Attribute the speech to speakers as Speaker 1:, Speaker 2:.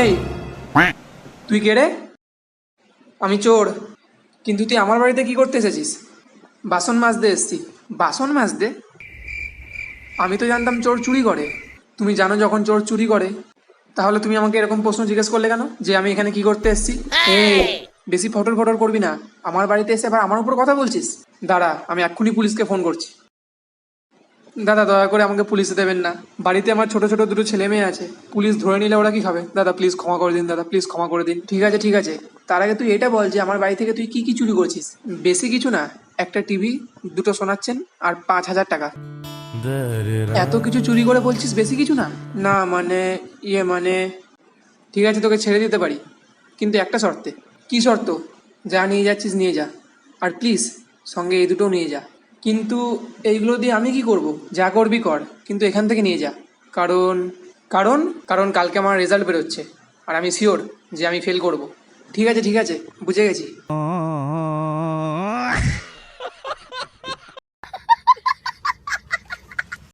Speaker 1: এই তুই কে রে? আমি চোর। কিন্তু তুই আমার বাড়িতে কি করতে এসেছিস? বাসন মাছ মাজতে এসছি। বাসন মাজতে? আমি তো জানতাম চোর চুরি করে। তুমি জানো যখন চোর চুরি করে তাহলে তুমি আমাকে এরকম প্রশ্ন জিজ্ঞেস করলে কেন? যে আমি এখানে কি করতে এসেছি? বেশি ফটর ফটর করবি না। আমার বাড়িতে এসে আবার আমার উপর কথা বলছিস? দাঁড়া আমি এক্ষুনি পুলিশকে ফোন করছি। দাদা, দয়া করে আমাকে পুলিশে দেবেন না। বাড়িতে আমার ছোট ছোট দুটো ছেলে মেয়ে আছে। পুলিশ ধরে নিলে ওরা কি খাবে? দাদা প্লিজ ক্ষমা করে দিন, দাদা প্লিজ ক্ষমা করে দিন। ঠিক আছে ঠিক আছে। তার আগে তুই এটা বল যে, আমার বাড়ি থেকে তুই কি কি চুরি করছিস? বেশি কিছু না। একটা টিভি দুটো শোনাচ্ছেন, আর পাঁচ হাজার টাকা। এত কিছু চুরি করে বলছিস, বেশি কিছু না? না মানে ইয়ে মানে ঠিক আছে, তোকে ছেড়ে দিতে পারি। কিন্তু একটা শর্তে। কি শর্ত? যা নিয়ে যাচ্ছিস, নিয়ে যা। আর প্লিজ সঙ্গে এই দুটোও নিয়ে যা। কিন্তু এইগুলো দিয়ে আমি কি করব? যা করবি কর, কিন্তু এখান থেকে নিয়ে যা। কারণ কারণ কারণ কালকে আমার রেজাল্ট বেরোচ্ছে, আর আমি শিওর যে আমি ফেল করব। ঠিক আছে ঠিক আছে, বুঝে গেছি?